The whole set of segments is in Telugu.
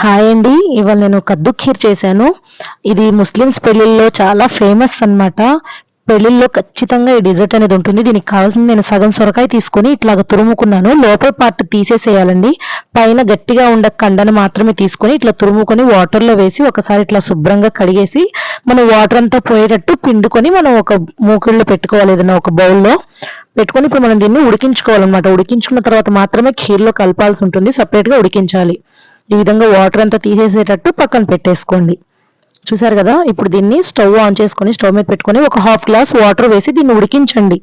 హాయ్ అండి. ఇవాళ నేను కద్దు ఖీర్ చేశాను. ఇది ముస్లిమ్స్ పెళ్ళిళ్ళలో చాలా ఫేమస్ అన్నమాట. పెళ్ళిళ్ళలో ఖచ్చితంగా ఈ డిజర్ట్ అనేది ఉంటుంది. దీనికి కావాల్సింది నేను సగం సొరకాయ తీసుకొని ఇట్లాగ తురుముకున్నాను. లోపల పార్ట్ తీసేసేయాలండి. పైన గట్టిగా ఉండే కండను మాత్రమే తీసుకొని ఇట్లా తురుముకొని వాటర్లో వేసి ఒకసారి ఇట్లా శుభ్రంగా కడిగేసి మనం వాటర్ అంతా పోయేటట్టు పిండుకొని మనం ఒక మూకిళ్ళు పెట్టుకోవాలి ఏదైనా ఒక బౌల్లో. పెట్టుకొని ఇప్పుడు మనం దీన్ని ఉడికించుకోవాలన్నమాట. ఉడికించుకున్న తర్వాత మాత్రమే ఖీర్లో కలపాల్సి ఉంటుంది. సపరేట్గా ఉడికించాలి. ఈ విధంగా వాటర్ అంతా తీసేసేటట్టు పక్కన పెట్టేసుకోండి. చూసారు కదా? ఇప్పుడు దీన్ని స్టవ్ ఆన్ చేసుకొని స్టవ్ మీద పెట్టుకొని ఒక హాఫ్ గ్లాస్ వాటర్ వేసి దీన్ని ఉడికించండి.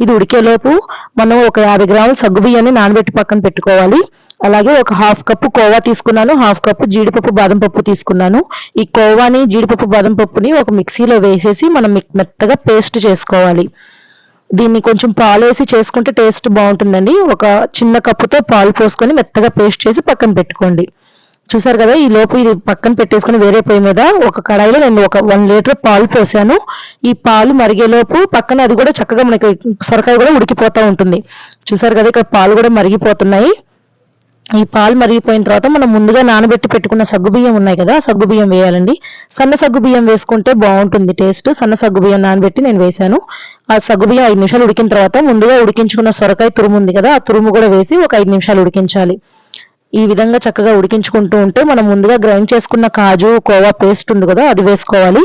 ఇది ఉడికేలోపు మనం ఒక యాభై గ్రాముల సగ్గు బియ్యాన్ని నానబెట్టి పక్కన పెట్టుకోవాలి. అలాగే ఒక హాఫ్ కప్పు కోవా తీసుకున్నాను. హాఫ్ కప్పు జీడిపప్పు బాదం పప్పు తీసుకున్నాను. ఈ కోవాని జీడిపప్పు బాదం పప్పుని ఒక మిక్సీలో వేసేసి మనం మెత్తగా పేస్ట్ చేసుకోవాలి. దీన్ని కొంచెం పాలు వేసి చేసుకుంటే టేస్ట్ బాగుంటుందండి. ఒక చిన్న కప్పుతో పాలు పోసుకొని మెత్తగా పేస్ట్ చేసి పక్కన పెట్టుకోండి. చూసారు కదా ఈ లోపు ఇది పక్కన పెట్టేసుకుని వేరే పొయ్యి మీద ఒక కడాయిలో నేను ఒక వన్ లీటర్ పాలు పోసాను. ఈ పాలు మరిగేలోపు పక్కన అది కూడా చక్కగా మనకి సొరకాయ కూడా ఉడికిపోతూ ఉంటుంది. చూసారు కదా ఇక్కడ పాలు కూడా మరిగిపోతున్నాయి. ఈ పాలు మరిగిపోయిన తర్వాత మనం ముందుగా నానబెట్టి పెట్టుకున్న సగ్గుబియ్యం ఉన్నాయి కదా సగ్గుబియ్యం వేయాలండి. సన్న సగ్గుబియ్యం వేసుకుంటే బాగుంటుంది టేస్ట్. సన్న సగ్గుబియ్యం నానబెట్టి నేను వేశాను. ఆ సగ్గుబియ్యం ఐదు నిమిషాలు ఉడికిన తర్వాత ముందుగా ఉడికించుకున్న సొరకాయ తురుము ఉంది కదా ఆ తురుము కూడా వేసి ఒక ఐదు నిమిషాలు ఉడికించాలి. ఈ విధంగా చక్కగా ఉడికించుకుంటూ ఉంటే మనం ముందుగా గ్రైండ్ చేసుకున్న కాజు కోవా పేస్ట్ ఉంది కదా అది వేసుకోవాలి.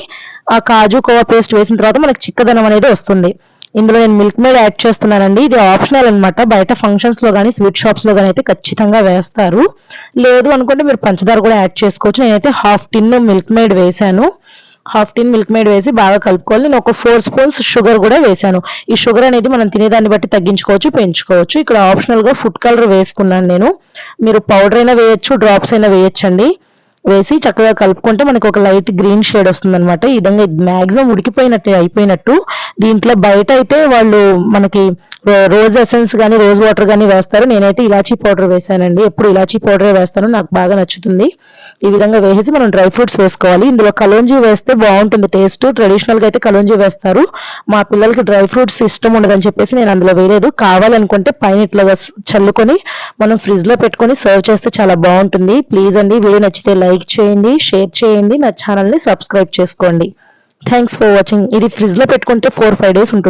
ఆ కాజు కోవా పేస్ట్ వేసిన తర్వాత మనకి చిక్కదనం అనేది వస్తుంది. ఇందులో నేను మిల్క్ మేడ్ యాడ్ చేస్తున్నానండి. ఇది ఆప్షనల్ అనమాట బయట ఫంక్షన్స్లో కానీ స్వీట్ షాప్స్లో కానీ అయితే ఖచ్చితంగా వేస్తారు. లేదు అనుకుంటే మీరు పంచదార కూడా యాడ్ చేసుకోవచ్చు. నేనైతే హాఫ్ టిన్ మిల్క్ మేడ్ వేసాను హాఫ్ టీన్ మిల్క్ మేడ్ వేసి బాగా కలుపుకోవాలి. నేను ఒక ఫోర్ స్పూన్స్ షుగర్ కూడా వేసాను ఈ షుగర్ అనేది మనం తినేదాన్ని బట్టి తగ్గించుకోవచ్చు పెంచుకోవచ్చు. ఇక్కడ ఆప్షనల్గా ఫుడ్ కలర్ వేసుకున్నాను నేను. మీరు పౌడర్ అయినా వేయచ్చు డ్రాప్స్ అయినా వేయచ్చండి. వేసి చక్కగా కలుపుకుంటే మనకు ఒక లైట్ గ్రీన్ షేడ్ వస్తుంది అనమాట ఈ విధంగా మాక్సిమం ఉడికిపోయినట్టు అయిపోయినట్టు దీంట్లో బయట అయితే వాళ్ళు మనకి రోజ్ ఎసెన్స్ కానీ రోజ్ వాటర్ కానీ వేస్తారు. నేనైతే ఇలాచీ పౌడర్ వేసానండి. ఎప్పుడు ఇలాచీ పౌడరే వేస్తాను. నాకు బాగా నచ్చుతుంది. ఈ విధంగా వేసేసి మనం డ్రై ఫ్రూట్స్ వేసుకోవాలి. ఇందులో కలోంజీ వేస్తే బాగుంటుంది టేస్ట్. ట్రెడిషనల్గా అయితే కలోంజీ వేస్తారు. మా పిల్లలకి డ్రై ఫ్రూట్స్ ఇష్టం ఉండదని చెప్పేసి నేను అందులో వేయలేదు. కావాలనుకుంటే పైన ఇట్లా చల్లుకొని మనం ఫ్రిడ్జ్లో పెట్టుకొని సర్వ్ చేస్తే చాలా బాగుంటుంది. ప్లీజ్ అండి వీడియో నచ్చితే లైక్ చేయండి షేర్ చేయండి నా ఛానల్ని సబ్స్క్రైబ్ చేసుకోండి. థ్యాంక్స్ ఫర్ వాచింగ్ ఇది ఫ్రిడ్జ్లో పెట్టుకుంటే ఫోర్ ఫైవ్ డేస్ ఉంటుంది.